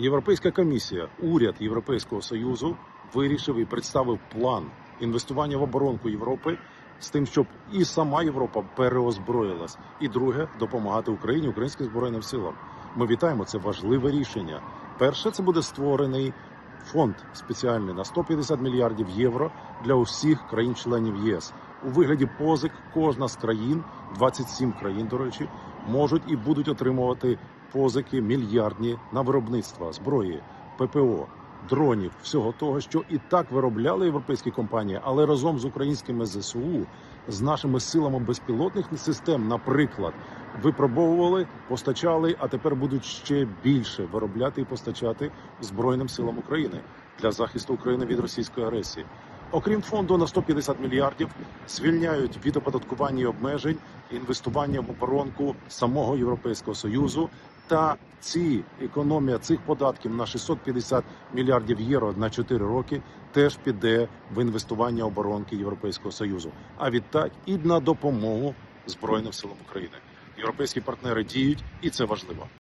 Європейська комісія, уряд Європейського союзу вирішив і представив план інвестування в оборонку Європи з тим, щоб і сама Європа переозброїлась, і друге допомагати Україні, українським збройним силам. Ми вітаємо це важливе рішення. Перше, це буде створений фонд спеціальний на 150 мільярдів євро для усіх країн-членів ЄС. У вигляді позик кожна з країн, 27 країн, до речі, можуть і будуть отримувати позики мільярдні на виробництво зброї, ППО, дронів, всього того, що і так виробляли європейські компанії, але разом з українськими ЗСУ, з нашими силами безпілотних систем, наприклад, випробовували, постачали, а тепер будуть ще більше виробляти і постачати Збройним силам України для захисту України від російської агресії. Окрім фонду на 150 мільярдів, звільняють від оподаткування і обмежень інвестування в оборонку самого Європейського союзу. Та ці економія цих податків на 650 мільярдів євро на 4 роки теж піде в інвестування оборонки Європейського союзу. А відтак і на допомогу Збройним силам України. Європейські партнери діють, і це важливо.